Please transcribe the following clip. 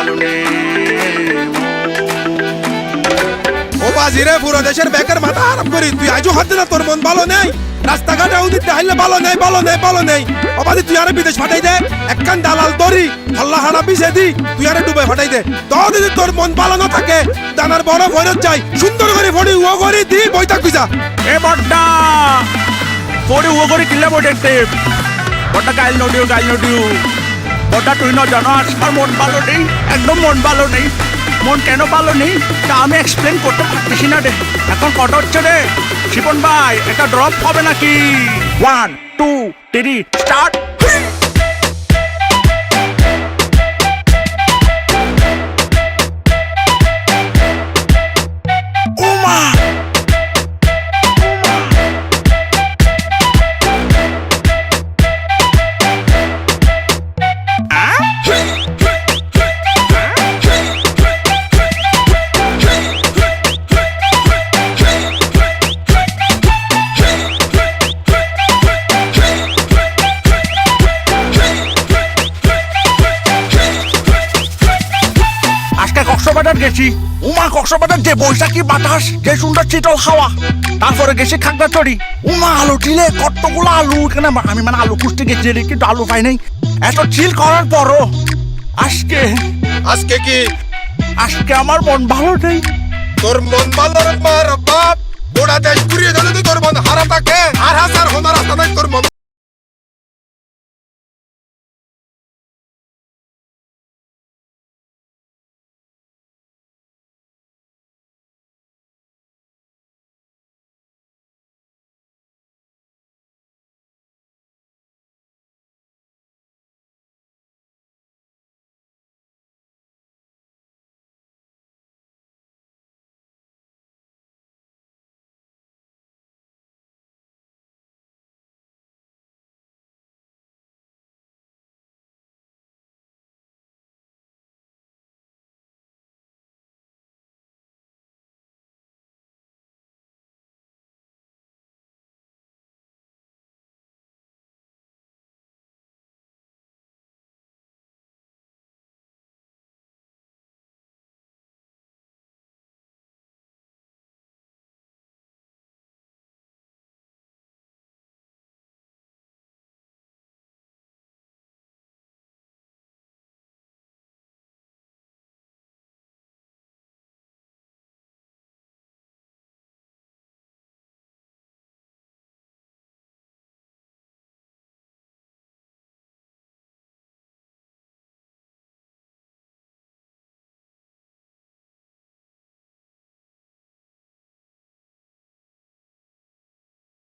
লালুনে ও বাজিরে পুরো দেশের বেকার মাথা আরাম করি তুই। আজও হাতে না তোর মন ভালো নেই। রাস্তাঘাটে উদিতে হাইলে ভালো নেই ভালো নেই ভালো নেই। অবাধি তুই আরে বিদেশ ফাটাই দে। একখান দালাল দড়ি হল্লা হানা পিছে দি। তুই আরে ডুবে ফাটাই দে। তোর যদি তোর মন ভালো না থাকে। দানার বড় ভৈরত যাই সুন্দর করে ফড়ি ও করে দি বইতা কুইজা এ বড়টা ফড়ি ও করে কিলা বইটা টেপ বড়টা কাইল নডিও কাইল নডিও বড্ডা তুই না জানো আজকাল মন ভালো নেই, একদম মন ভালো নেই। মন কেন ভালো নেই? তা আমি এক্সপ্লেন করতে পারতেছি না রে। এখন কত হচ্ছে রে, শিপন ভাই, এটা ড্রপ হবে নাকি? ওয়ান টু থ্রি স্টার্ট গেছি। উমা কক্সবাজার যে বৈশাখী বাতাস যে সুন্দর শীতল হাওয়া তারপরে গেছি খাগড়াছড়ি। উমা আলু টিলে কতগুলো আলু এখানে আমি মানে আলু খুঁজতে গেছি কিন্তু আলু পাই নাই এত চিল করার পরও আজকে আজকে কি? আজকে আমার মন ভালো নেই। তোর মন ভালো মার বাপ গোড়া দেশ ঘুরিয়ে দিলে তোর মন হারা থাকে আর হাজার হোনা রাস্তা নাই তোর মন